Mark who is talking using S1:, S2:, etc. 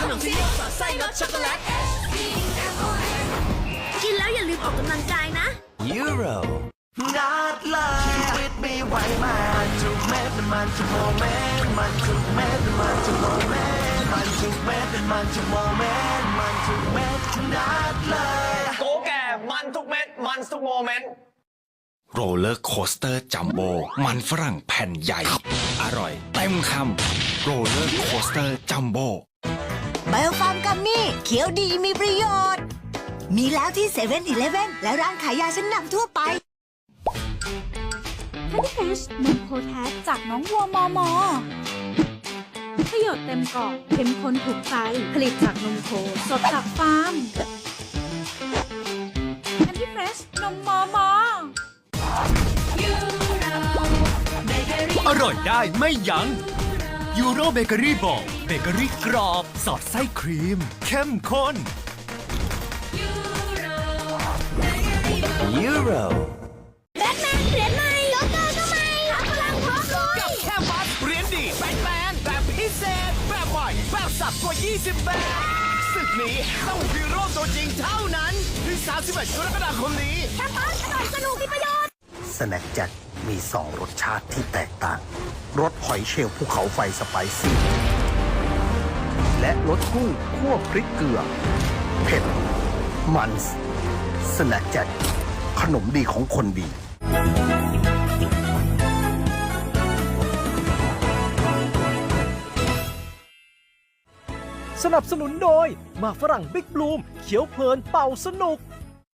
S1: ขนมที่สอดไส้รสช็อกโกแลต
S2: กินแล้วอย่าลืมออกกำลังกายนะ
S3: Euro
S4: งัดเลยชีวิตมีไว้มันทุกเม็ดมันทุกโมเมนต์มันทุกเม็ดมันทุกโมเมนต์มันทุกเม็ดมันทุกโมเมนต์มันทุกเม็ดนัดเลย
S5: โกแก่มันทุกเม็ดมันทุกโมเมนต์
S3: โรลเลอร์โคสเตอร์จัมโบมันฝรั่งแผ่นใหญ่ อร่อยเต็มคำโรลเลอร์โคสเตอร์จัมโบ
S6: ไบโอฟาร์มกัมมี่เขียวดีมีประโยชน์ มีแล้วที่เซเว่นอีเลฟเว่นและร้านขายยาชั้นนำทั่วไป
S7: แพนเฟชนมโคแทสจากน้องวัวมอมอประโยชน์เต็มกล่องเข้มข้นถูกใจผลิตจากนมโคสดจากฟาร์มแพนเฟชนมมอมอ
S8: อร่อยได้ไม่ยัง้งยูโรเบเกอรี่บอก เบเกอรี่กรอบ สอดไส้ครีม เข้มข้น
S3: Euro
S2: แบทแมนเหรียญใหม่ล็อกเกอร์ก็ใหม่พลังพร้อมลุย
S8: แค่บัตรเหรียญดีแบทแมนแบบพิเศษ แบบใหม่แบบสับกว่า 20 แบบศึกนี้ต้องฮีโร่ตัวจริงเท่านั้นถึง31กรกฎาคมนี้
S2: แค่ป้อนอร่อยสนุกมีประโยชน์
S4: สแน็คแจ็คมีสองรสชาติที่แตกต่าง รสหอยเชลล์ภูเขาไฟสไปซี่ และรสกุ้งคั่วพริกเกลือ เผ็ด มันสแน็คแจ็คขนมดีของคนดี
S9: สนับสนุนโดย มาฝรั่งบิ๊กบลูม เขียวเพลินเป่าสนุก